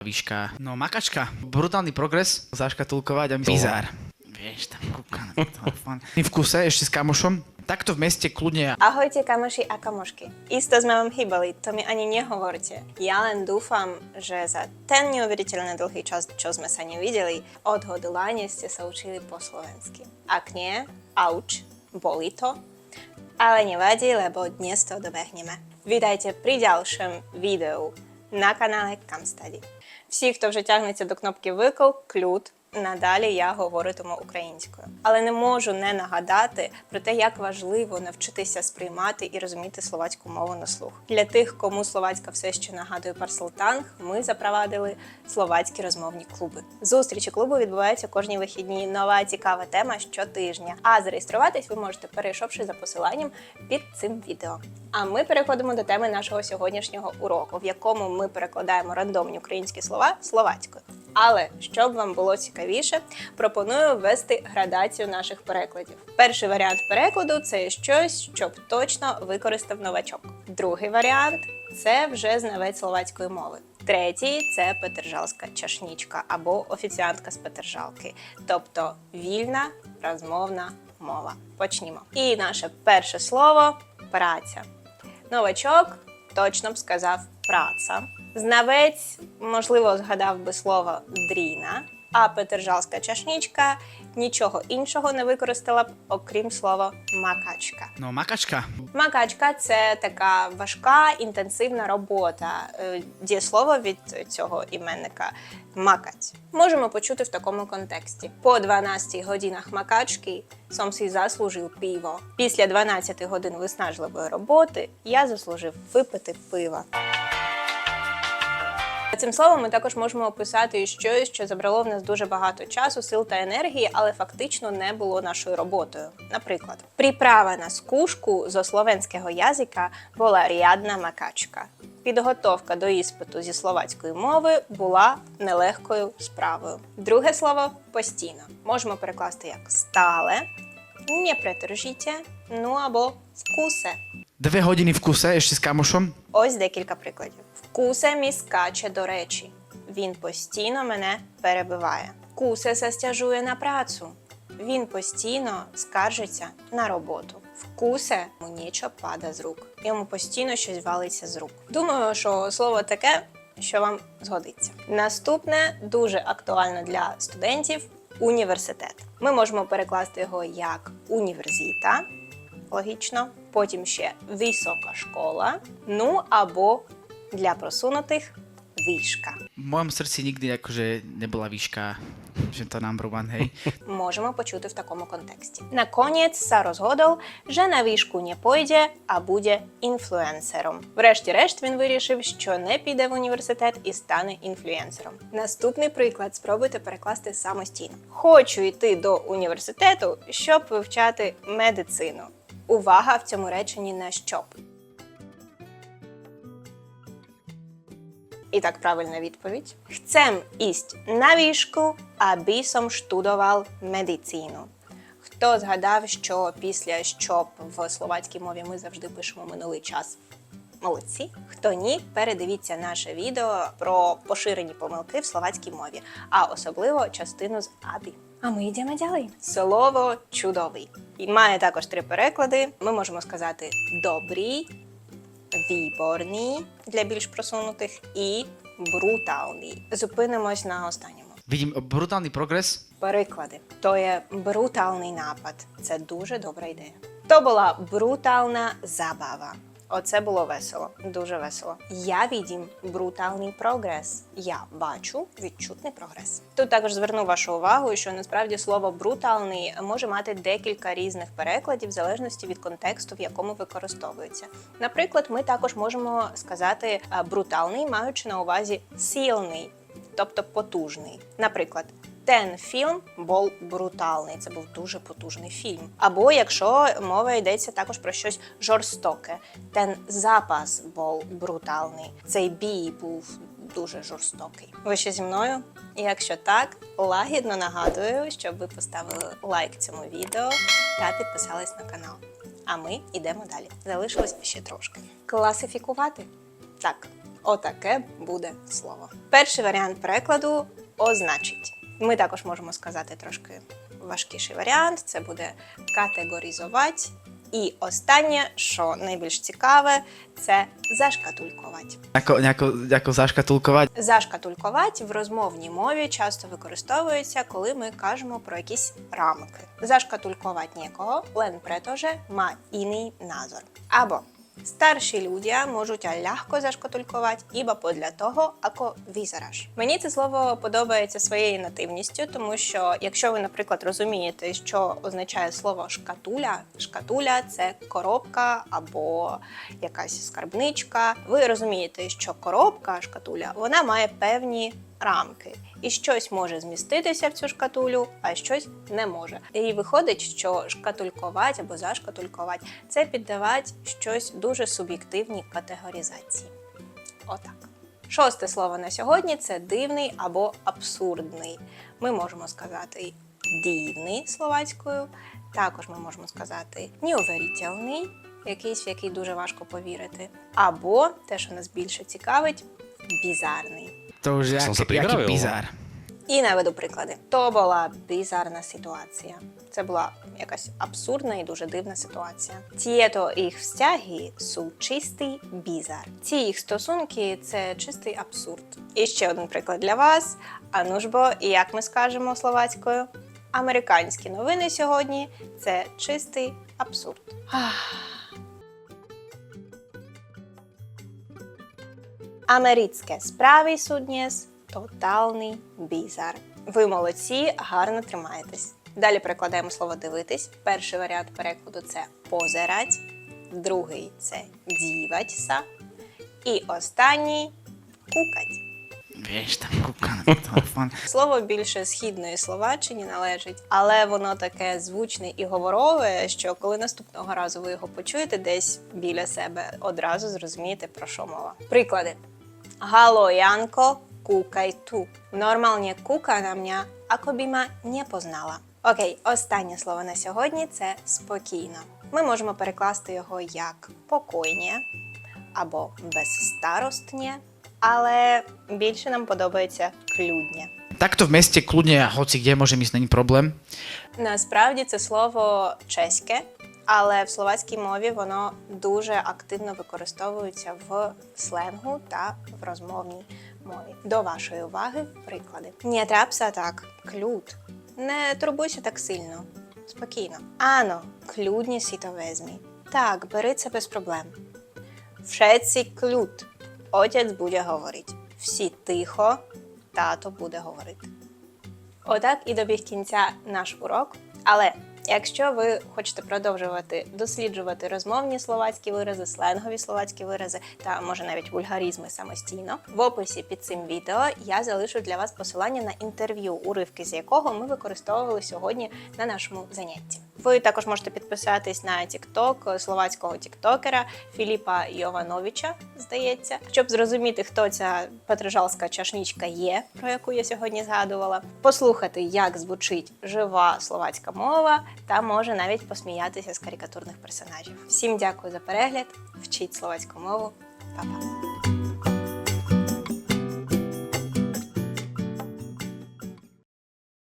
výška. No, makačka. Brutálny progres zaškatulkovať a my... Bizár. Vieš, tam kúka na telefón. v kuse ešte s kamošom. Takto v meste kľudne. Ahojte kamoši a kamošky. Isto sme vám chybali, to mi ani nehovorte. Ja len dúfam, že za ten neuveriteľne dlhý čas, čo sme sa nevideli, odhodlanie ste sa učili po slovensky. Ak nie, auč, boli to. Ale nevadí, lebo dnes to dobehneme. Vydajte pri ďalšom videu na kanále Kamstadi. Всі, хто вже тягнеться до кнопки Викл, клют. Надалі я говоритиму українською, але не можу не нагадати про те, як важливо навчитися сприймати і розуміти словацьку мову на слух. Для тих, кому словацька все ще нагадує парселтанг, ми запровадили словацькі розмовні клуби. Зустрічі клубу відбуваються кожні вихідні. Нова цікава тема щотижня. А зареєструватись ви можете, перейшовши за посиланням під цим відео. А ми переходимо до теми нашого сьогоднішнього уроку, в якому ми перекладаємо рандомні українські слова словацькою. Але щоб вам було цікавіше, пропоную ввести градацію наших перекладів. Перший варіант перекладу це щось, щоб точно використав новачок. Другий варіант це вже знавець словацької мови. Третій це петержалська чашнічка або офіціантка з петержалки, тобто вільна розмовна мова. Почнімо. І наше перше слово праця. Новачок точно б сказав праця. Знавець, можливо, згадав би слово дріна, а петержалська чашнічка нічого іншого не використала б, окрім слова макачка. No makačka. Макачка це така важка інтенсивна робота. Е, Дієслово від цього іменника макать. Можемо почути в такому контексті: по 12 годинах макачки сом си заслужив пиво. Після 12 годин виснажливої роботи я заслужив випити пива. Цим словом ми також можемо описати щось, що забрало в нас дуже багато часу, сил та енергії, але фактично не було нашою роботою. Наприклад, приправа на скушку зо словенського язика була рядна макачка. Підготовка до іспиту зі словацької мови була нелегкою справою. Друге слово постійно можемо перекласти як стале, не претержіте, ну або вкусе. Hodiny v kuse ešte s kamošom. Ось декілька прикладів. Вкусе мій скаче до речі. Він постійно мене перебиває. Вкусе се стяжує на працю. Він постійно скаржиться на роботу. Вкусе нічого пада з рук. Йому постійно щось валиться з рук. Думаю, що слово таке, що вам згодиться. Наступне дуже актуально для студентів університет. Ми можемо перекласти його як університа, логічно. Потім ще висока школа. Ну або для просунутих вишка. V mojom srdci nikdy akože nebola výška, že to number one, hej. Можемо почути в такому контексті. Наконець са розгодов, що на вишку не пойде, а буде інфлюенсером. Врешті-решт він вирішив, що не піде в університет і стане інфлюенсером. Наступний приклад спробуйте перекласти самостійно. Хочу йти до університету, щоб вивчати медицину. Увага в цьому реченні на щоб. І так правильна відповідь. Chcem ísť на вишку, аби сом штудував медицину. Хто згадав, що після щоб в словацькій мові ми завжди пишемо минулий час? Молодці. Хто ні, передивіться наше відео про поширені помилки в словацькій мові, а особливо частину з Абі. А ми йдемо далі. Слово чудовий. І має також три переклади. Ми можемо сказати добрий, výborný для більш просунутих і брутальний. Зупинимось на останньому. Vidím брутальний прогрес. Переклади. То є брутальний напад. Це дуже добра ідея. То була брутальна забава. Оце було весело, дуже весело. Я відім брутальний прогрес. Я бачу відчутний прогрес. Тут також зверну вашу увагу, що насправді слово брутальний може мати декілька різних перекладів в залежності від контексту, в якому використовується. Наприклад, ми також можемо сказати брутальний, маючи на увазі сильний, тобто потужний. Наприклад, Ten фільм був брутальний. Це був дуже потужний фільм. Або якщо мова йдеться також про щось жорстоке, ten запас був брутальний. Цей бій був дуже жорстокий. Ви ще зі мною? Якщо так, лагідно нагадую, щоб ви поставили лайк цьому відео та підписались на канал. А ми йдемо далі. Залишилось ще трошки. Класифікувати. Так, Отаке буде слово. Перший варіант перекладу означить. Ми також можемо сказати трошки важкіший варіант. Це буде категоризувати. І останнє, що найбільш цікаве, це зашкатулькувати. Ako, nejako, nejako zaškatulkovať. Зашкатулькувати в розмовній мові часто використовується, коли ми кажемо про якісь рамки. Зашкатулькувати нікого, len pretože má iný názor. Або старші люди можуть легко зашкатулькувати, іба подля того, ако візераш. Мені це слово подобається своєю нативністю, тому що якщо ви, наприклад, розумієте, що означає слово шкатуля, шкатуля це коробка або якась скарбничка. Ви розумієте, що коробка, шкатуля, вона має певні рамки. І щось може зміститися в цю шкатулю, а щось не може. І виходить, що шкатулькувати або зашкатулькувати це піддавати щось дуже суб'єктивній категоризації. Отак. Шосте слово на сьогодні це дивний або абсурдний. Ми можемо сказати дивний словацькою. Також ми можемо сказати неуверительний, якийсь, в який дуже важко повірити. Або те, що нас більше цікавить, бізарний. To už je Som sa pripravil. bizár. І наведу приклади. То була бізарна ситуація. Це була якась абсурдна і дуже дивна ситуація. Тієто їх стяги су чистий бізар. Ці їх стосунки це чистий абсурд. І ще один приклад для вас. А ну ж бо, і як ми скажемо словацькою? Американські новини сьогодні це чистий абсурд. Ах. Америцьке справи суднєс тотальний бізар. Ви молодці, гарно тримаєтесь. Далі перекладаємо слово дивитись. Перший варіант перекладу це позирать, другий це діватися. І останній кукать. Слово більше східної словаччині належить, але воно таке звучне і говорове, що коли наступного разу ви його почуєте десь біля себе, одразу зрозумієте про що мова. Приклади: Гало, Янко, кукай ту. Нормальне кука на мене, ако ма не познала. Окей, останнє слово на сьогодні це спокійно. Ми можемо перекласти його як покойнє або безстаростнє, але більше нам подобається клюднє. Takto v meste kľudne hoci kde môže ísť, není problém. Насправді це слово чеське, але в словацькій мові воно дуже активно використовується в сленгу та в розмовній мові. До вашої уваги приклади. Не так, клюд. Не турбуйся так сильно. Спокійно. Ано, клюдні везмі. Так, бери це без проблем. Všetci клюд. Отець буде говорити. Всі тихо, тато буде говорити. Отак і добіг кінця наш урок. Але якщо ви хочете продовжувати досліджувати розмовні словацькі вирази, сленгові словацькі вирази та може навіть вульгарізми самостійно, в описі під цим відео я залишу для вас посилання на інтерв'ю, уривки з якого ми використовували сьогодні на нашому занятті. Ви також можете підписатись на TikTok словацького тіктокера Філіпа Йовановича, здається, щоб зрозуміти, хто ця петрижалська чашнічка є, про яку я сьогодні згадувала, послухати, як звучить жива словацька мова, та може навіть посміятися з карикатурних персонажів. Всім дякую за перегляд, вчіть словацьку мову, Па-па!